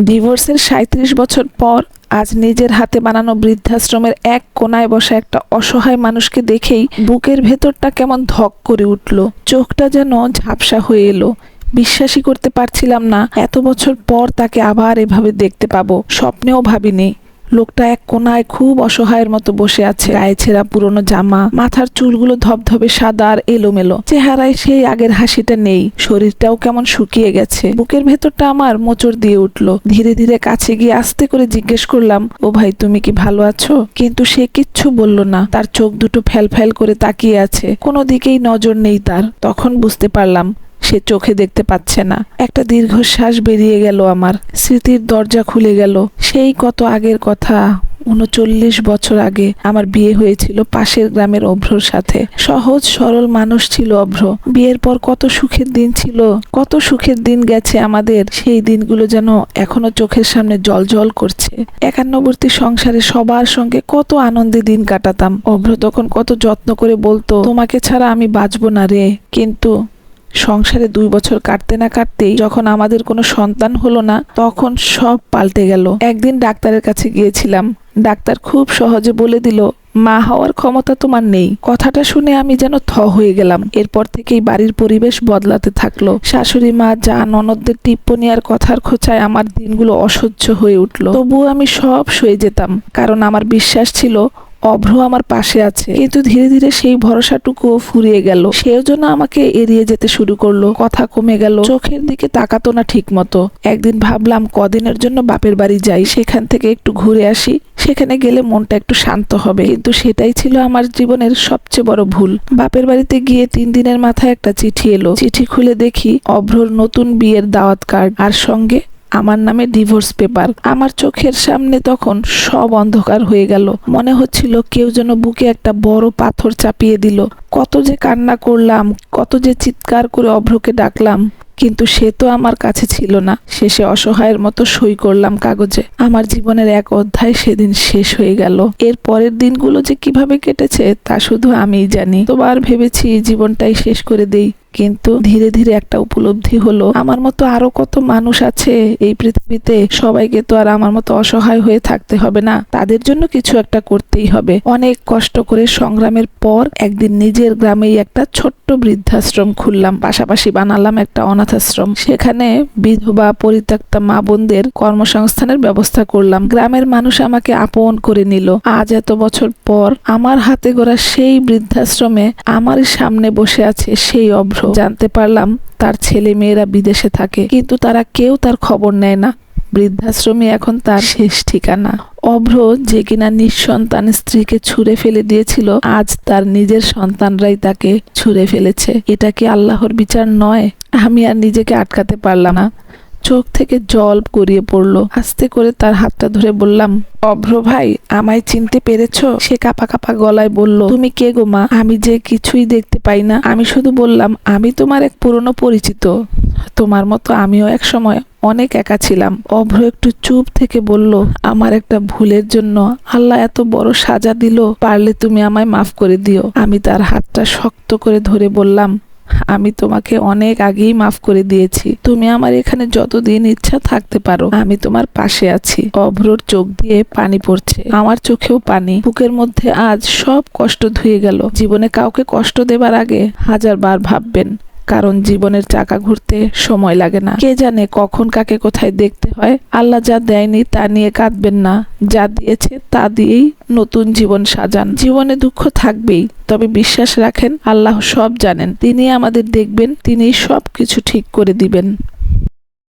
ডিভোর্সের সাঁত্রিশ বছর পর আজ নিজের হাতে বানানো বৃদ্ধাশ্রমের এক কোনায় বসা একটা অসহায় মানুষকে দেখেই বুকের ভেতরটা কেমন ধক করে উঠল। চোখটা যেন ঝাপসা হয়ে এলো। বিশ্বাসই করতে পারছিলাম না, এত বছর পর তাকে আবার এভাবে দেখতে পাবো, স্বপ্নেও ভাবিনি। লোকটা এক কোনায় খুব অসহায়ের মতো বসে আছে। গায়ে ছেঁড়া পুরনো জামা, মাথার চুলগুলো ধবধবে সাদা আর এলোমেলো। চেহারায় সেই আগের হাসিটা নেই। শরীরটাও কেমন শুকিয়ে গেছে। বুকের ভেতরটা আমার মোচড় দিয়ে উঠল। ধীরে ধীরে কাছে গিয়ে আস্তে করে জিজ্ঞেস করলাম, ও ভাই, তুমি কি ভালো আছো? কিন্তু সে কিচ্ছু বলল না। তার চোখ দুটো ফ্যাল ফ্যাল করে তাকিয়ে আছে। কোনো দিকেই নজর নেই তার। তখন বুঝতে পারলাম সে চোখে দেখতে পাচ্ছে না। একটা দীর্ঘশ্বাস বেরিয়ে গেল আমার। স্মৃতির দরজা খুলে গেল। সেই কত আগের কথা। উনচল্লিশ বছর আগে আমার বিয়ে হয়েছিল পাশের গ্রামের অভ্রর সাথে। সহজ, সরল মানুষ ছিল অভ্র। বিয়ের পর কত সুখের দিন ছিল। কত সুখের দিন গেছে আমাদের। সেই দিনগুলো যেন এখনও চোখের সামনে জল জল করছে। একান্নবর্তী সংসারে সবার সঙ্গে কত আনন্দে দিন কাটাতাম। অভ্র তখন কত যত্ন করে বলতো, তোমাকে ছাড়া আমি বাঁচবো না রে। কিন্তু সংসারে দুই বছর কাটতে না কাটতেই যখন আমাদের কোনো সন্তান হলো না, তখন সব পাল্টে গেল। একদিন ডাক্তারের কাছে গিয়েছিলাম। ডাক্তার খুব সহজে বলে দিল, মা হওয়ার ক্ষমতা তোমার নেই। কথাটা শুনে আমি যেন থ হয়ে গেলাম। এরপর থেকেই বাড়ির পরিবেশ বদলাতে থাকল। শাশুড়ি মা, যা ননদদের টিপ্পনি আর কথার খোঁচায় আমার দিনগুলো অসহ্য হয়ে উঠল। তবুও আমি সব সয়ে যেতাম। কারণ আমার বিশ্বাস ছিল অভ্র আমার পাশে আছে। কিন্তু ধীরে ধীরে সেই ভরসাটুকুও ফুরিয়ে গেল। সেও জন্য আমাকে এড়িয়ে যেতে শুরু করল। কথা কমে গেল। চোখের দিকে তাকাতো না ঠিক মতো একদিন ভাবলাম কদিনের জন্য বাপের বাড়ি যাই। সেখান থেকে একটু ঘুরে আসি। সেখানে গেলে মনটা একটু শান্ত হবে। কিন্তু সেটাই ছিল আমার জীবনের সবচেয়ে বড় ভুল। বাপের বাড়িতে গিয়ে তিন দিনের মাথায় একটা চিঠি এলো। চিঠি খুলে দেখি অভ্রর নতুন বিয়ের দাওয়াত কার্ড। আর সঙ্গে আমার নামে ডিভোর্স পেপার আমার চোখের সামনে তখন সব অন্ধকার হয়ে গেল। মনে হচ্ছিল কেউ যেন বুকে একটা বড় পাথর চাপিয়ে দিল। কত যে কান্না করলাম কত যে চিৎকার করে অভ্রকে ডাকলাম, কিন্তু সে তো আমার কাছে ছিল না। শেষে অসহায়ের মতো সই করলাম কাগজে। আমার জীবনের এক অধ্যায় সেদিন শেষ হয়ে গেল। এর পরের দিনগুলো যে কীভাবে কেটেছে, তা শুধু আমিই জানি। তোবার ভেবেছি জীবনটাই শেষ করে দেই, কিন্তু ধীরে ধীরে একটা উপলব্ধি হলো। আমার মতো আরও কত মানুষ আছে এই পৃথিবীতে, সবাইকে তো আর আমার মতো অসহায় হয়ে থাকতে হবে না। তাদের জন্য কিছু একটা করতেই হবে। অনেক কষ্ট করে সংগ্রামের পর একদিন নিজের গ্রামেই একটা ছোট্ট বৃদ্ধাশ্রম খুললাম, পাশাপাশি বানালাম একটা অনাথাশ্রম। সেখানে বিধবা, পরিত্যক্তা মা বোনদের কর্মসংস্থানের ব্যবস্থা করলাম। গ্রামের মানুষ আমাকে আপন করে নিল। আজ এত বছর পর আমার হাতে গড়া সেই বৃদ্ধাশ্রমে আমার সামনে বসে আছে সেই অভ্র। জানতে পারলাম তার ছেলে মেয়েরা বিদেশে থাকে, কিন্তু তারা কেউ তার খবর নেয় না। বৃদ্ধাশ্রমে এখন তার শেষ ঠিকানা। অভ্র যে কিনা নিঃসন্তান স্ত্রীকে ছুঁড়ে ফেলে দিয়েছিল, আজ তার নিজের সন্তানরাই তাকে ছুঁড়ে ফেলেছে। এটা কি আল্লাহর বিচার নয়? আমি আর নিজেকে আটকাতে পারলাম না। চোখ থেকে জল গড়িয়ে পড়ল। আস্তে করে তার হাতটা ধরে বললাম, অভ্র ভাই, আমায় চিনতে পেরেছ? সে কাপা কাপা গলায় বলল, তুমি কে গো মা? আমি যে কিছুই দেখতে পাই না। আমি শুধু বললাম, আমি তোমার এক পুরনো পরিচিত। তোমার মতো আমিও এক সময় অনেক একা ছিলাম। অভ্র একটু চুপ থেকে বলল, আমার একটা ভুলের জন্য আল্লাহ এত বড় সাজা দিল, পারলে তুমি আমায় মাফ করে দিও। আমি তার হাতটা শক্ত করে ধরে বললাম, আমি তোমাকে অনেক আগেই মাফ করে দিয়েছি। তুমি আমার এখানে যতদিন ইচ্ছা থাকতে পারো, আমি তোমার পাশে আছি। অভ্রর চোখ দিয়ে পানি পড়ছে। আমার চোখেও পানি। বুকের মধ্যে আজ সব কষ্ট ধুয়ে গেল। জীবনে কাউকে কষ্ট দেবার আগে হাজার বার ভাববেন। কারণ জীবনের চাকা ঘুরতে সময় লাগে না। কে জানে কখন কাকে কোথায় দেখতে হয়। আল্লাহ যা দেয়নি তা নিয়ে কাঁদবেন না। যা দিয়েছে তা দিয়েই নতুন জীবন সাজান। জীবনে দুঃখ থাকবেই, তবে বিশ্বাস রাখেন, আল্লাহ সব জানেন। তিনি আমাদের দেখবেন তিনি সব কিছু ঠিক করে দিবেন।